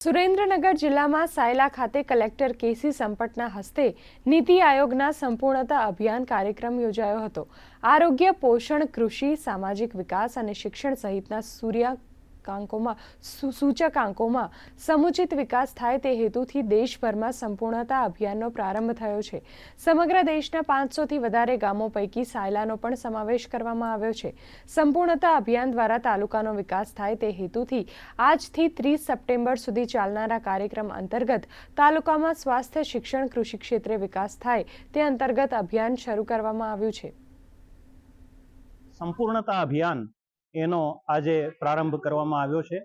સુરેન્દ્રનગર જિલ્લામાં સાયલા ખાતે કલેક્ટર કેસી સંપટના હસ્તે નીતિ આયોગના સંપૂર્ણતા અભિયાન કાર્યક્રમ યોજાયો હતો. આરોગ્ય, પોષણ, કૃષિ, સામાજિક વિકાસ અને શિક્ષણ સહિતના સૂર્યાકાંકોમાં સુ- સૂચકાંકોમાં સમુચિત વિકાસ થાય તે હેતુથી દેશભરમાં સંપૂર્ણતા અભિયાનનો પ્રારંભ થયો છે. સમગ્ર દેશના પાંચસોથી વધારે ગામો પૈકી સાયલાનો પણ સમાવેશ કરવામાં આવ્યો છે. સંપૂર્ણતા અભિયાન દ્વારા તાલુકાનો વિકાસ થાય તે હેતુથી આજથી ત્રીસ સપ્ટેમ્બર સુધી ચાલનારા કાર્યક્રમ અંતર્ગત તાલુકામાં સ્વાસ્થ્ય, શિક્ષણ, કૃષિ ક્ષેત્રે વિકાસ થાય તે અંતર્ગત અભિયાન શરૂ કરવામાં આવ્યું છે. સંપૂર્ણતા અભિયાન એનો આજે પ્રારંભ કરવામાં આવ્યો છે.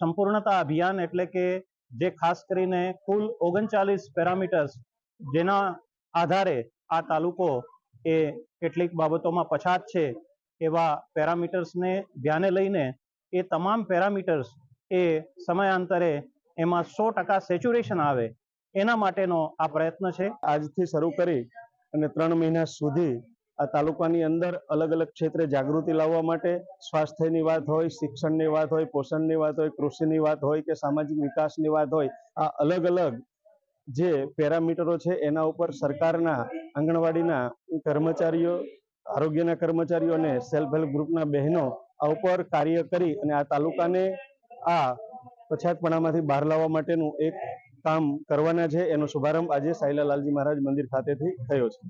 સંપૂર્ણતા અભિયાન એટલે કે જે ખાસ કરીને કુલ ઓગણચાલીસ પેરામીટર્સ જેના આધારે આ તાલુકો એ કેટલીક બાબતોમાં પછાત છે એવા પેરામીટર્સને ધ્યાને લઈને એ તમામ પેરામીટર્સ એ સમયાંતરે એમાં સો ટકા સેચ્યુરેશન આવે એના માટેનો આ પ્રયત્ન છે. આજથી શરૂ કરી અને ત્રણ મહિના સુધી આ તાલુકાની અંદર અલગ અલગ ક્ષેત્રે જાગૃતિ લાવવા માટે સ્વાસ્થ્યની વાત હોય, શિક્ષણની વાત હોય, પોષણની વાત હોય, કૃષિની વાત હોય કે સામાજિક વિકાસની વાત હોય, આ અલગ અલગ જે પેરામીટરો છે એના ઉપર સરકારના આંગણવાડીના કર્મચારીઓ, આરોગ્યના કર્મચારીઓ અને સેલ્ફ હેલ્પ ગ્રુપના બહેનો આ ઉપર કાર્ય કરી અને આ તાલુકાને આ પછાતપણામાંથી બહાર લાવવા માટેનું એક કામ કરવાના છે. એનો શુભારંભ આજે સાયલા લાલજી મહારાજ મંદિર ખાતેથી થયો છે.